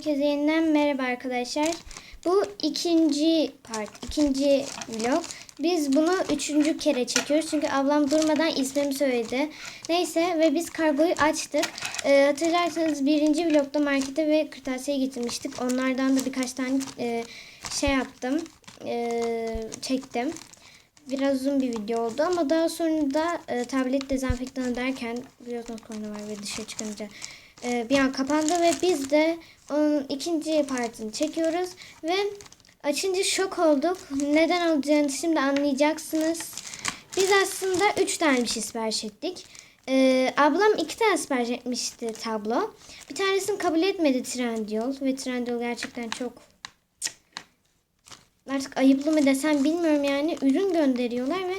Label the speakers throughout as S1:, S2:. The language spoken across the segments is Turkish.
S1: Herkese yeniden merhaba arkadaşlar. Bu ikinci part, ikinci vlog. Biz bunu üçüncü kere çekiyoruz. Çünkü ablam durmadan ismimi söyledi. Neyse ve biz kargoyu açtık. Ee, hatırlarsanız birinci vlogda markete ve kırtasiye getirmiştik. Onlardan da birkaç tane e, şey yaptım. e, çektim. Biraz uzun bir video oldu ama daha sonra da e, tablet dezenfektanı derken biliyorsunuz korona var ve dışarı çıkınca e, bir an kapandı ve biz de onun ikinci partini çekiyoruz ve açınca şok olduk. Neden olacağını şimdi anlayacaksınız. Biz aslında üç tane bir şey sipariş ettik. E, ablam iki tane sipariş etmişti tablo. Bir tanesini kabul etmedi Trendyol ve Trendyol gerçekten çok artık ayıplı mı desem bilmiyorum yani ürün gönderiyorlar ve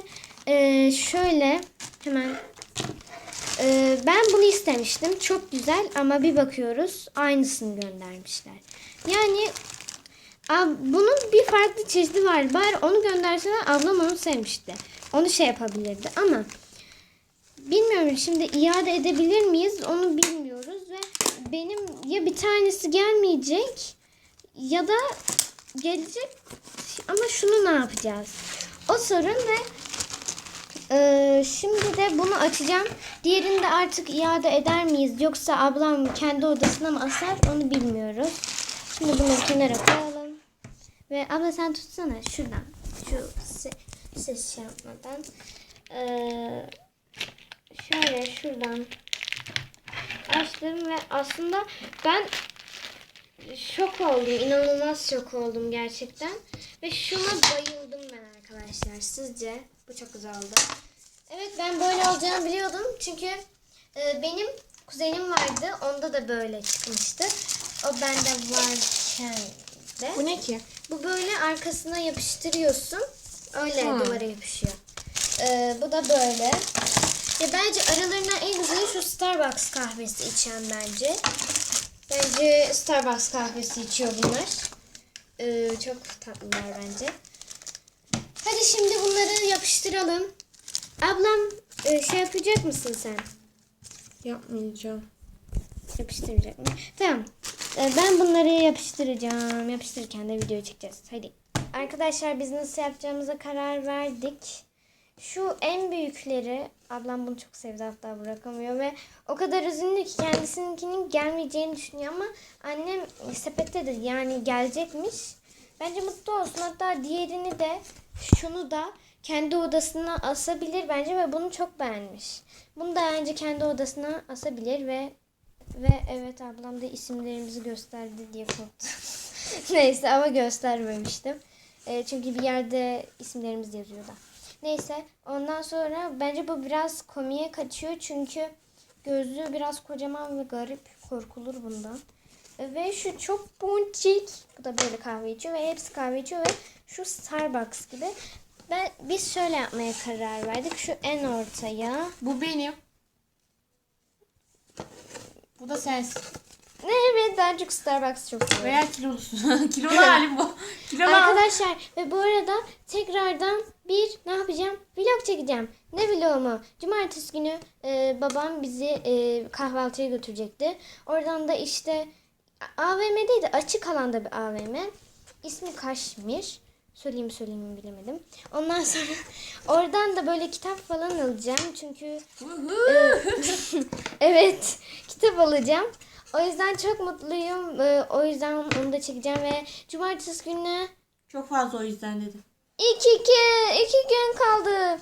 S1: e, şöyle hemen e, ben bunu istemiştim. Çok güzel ama bir bakıyoruz aynısını göndermişler. Yani bunun bir farklı çeşidi var. Bari onu gönderseler ablam onu sevmişti. Onu şey yapabilirdi ama bilmiyorum şimdi iade edebilir miyiz onu bilmiyoruz ve benim ya bir tanesi gelmeyecek ya da gelecek ama şunu ne yapacağız? O sorun ve e, şimdi de bunu açacağım. Diğerini de artık iade eder miyiz? Yoksa ablam kendi odasına mı asar? Onu bilmiyoruz. Şimdi bunu kenara koyalım. Ve abla sen tutsana şuradan. Şu ses, ses şey yapmadan. E, şöyle şuradan açtım ve aslında ben şok oldum. inanılmaz şok oldum gerçekten. Ve şuna bayıldım arkadaşlar. Sizce? Bu çok güzel oldu. Evet ben böyle olacağını biliyordum. Çünkü e, benim kuzenim vardı. Onda da böyle çıkmıştı. O bende varken de.
S2: Bu ne ki?
S1: Bu böyle arkasına yapıştırıyorsun. Öyle
S2: Ha.
S1: duvara yapışıyor. Ee, bu da böyle. Ya bence aralarından en güzeli şu Starbucks kahvesi içen bence. Bence Starbucks kahvesi içiyor bunlar. Ee, çok tatlılar bence. Hadi şimdi bunları yapıştıralım. Ablam e, şey yapacak mısın sen?
S2: Yapmayacağım.
S1: Yapıştıracak mı? Tamam. Ee, Ben bunları yapıştıracağım. Yapıştırırken de video çekeceğiz. Hadi. Arkadaşlar biz nasıl yapacağımıza karar verdik. Şu en büyükleri ablam bunu çok sevdi hatta bırakamıyor ve o kadar üzüldü ki kendisininkinin gelmeyeceğini düşünüyor ama annem sepette de yani gelecekmiş. Bence mutlu olsun. Hatta diğerini de şunu da kendi odasına asabilir bence ve bunu çok beğenmiş. Bunu da bence kendi odasına asabilir ve ve evet ablam da isimlerimizi gösterdi diye korktum. Neyse ama göstermemiştim. E, çünkü bir yerde isimlerimiz yazıyor da. Neyse ondan sonra bence bu biraz komiye kaçıyor çünkü gözlüğü biraz kocaman ve garip korkulur bundan. Ve şu çok ponçik. Bu da böyle kahve içiyor ve hepsi kahve içiyor ve şu Starbucks gibi. Ben biz şöyle yapmaya karar verdik. Şu en ortaya.
S2: Bu benim. Bu da sensin.
S1: Ne evet daha çok Starbucks çok seviyorum.
S2: Veya kilolusun. Kilolu halim bu. Kilolu.
S1: Arkadaşlar ve bu arada tekrardan bir ne yapacağım? Vlog çekeceğim. Ne vlogu mu? Cumartesi günü e, babam bizi e, kahvaltıya götürecekti. Oradan da işte AVM'deydi. Açık alanda bir AVM. İsmi Kaşmir. Söyleyeyim söyleyeyim mi bilemedim. Ondan sonra oradan da böyle kitap falan alacağım. Çünkü evet kitap alacağım. O yüzden çok mutluyum. Ee, O yüzden onu da çekeceğim ve cumartesi günü
S2: Çok fazla o yüzden dedim.
S1: iki, iki, iki gün kaldı.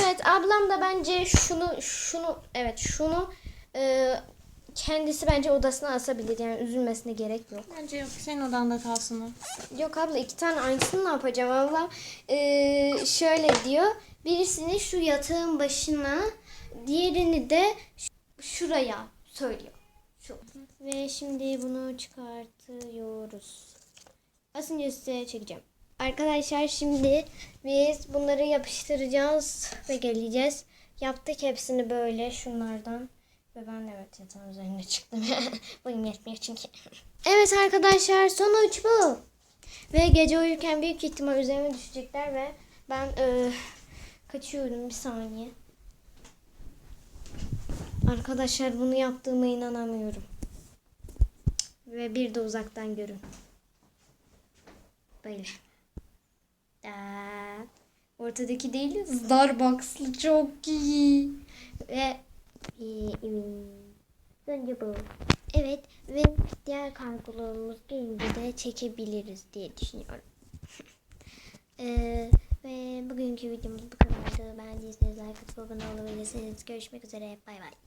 S1: Evet ablam da bence şunu şunu evet şunu e, kendisi bence odasına asabilir. Yani üzülmesine gerek yok.
S2: Bence yok. Senin odanda kalsın o.
S1: Yok abla iki tane aynısını ne yapacağım abla? Ee, şöyle diyor. Birisini şu yatağın başına, diğerini de şuraya söylüyor. Şu. Ve şimdi bunu çıkartıyoruz. Asınca size çekeceğim. Arkadaşlar şimdi biz bunları yapıştıracağız ve geleceğiz. Yaptık hepsini böyle şunlardan. Ve ben de evet yatağın üzerine çıktım. Boyum yetmiyor çünkü. Evet arkadaşlar sonuç bu. Ve gece uyurken büyük ihtimal üzerime düşecekler ve ben e, kaçıyorum bir saniye. Arkadaşlar bunu yaptığıma inanamıyorum. Ve bir de uzaktan görün. Böyle. Da. Ortadaki değil Starbucks'lı çok iyi. Ve Önce bu. Evet ve diğer kargolarımız gelince de çekebiliriz diye düşünüyorum. Ee, ve bugünkü videomuz bu kadardı. Beğendiyseniz like atıp abone olabilirsiniz. Görüşmek üzere. Bay bay.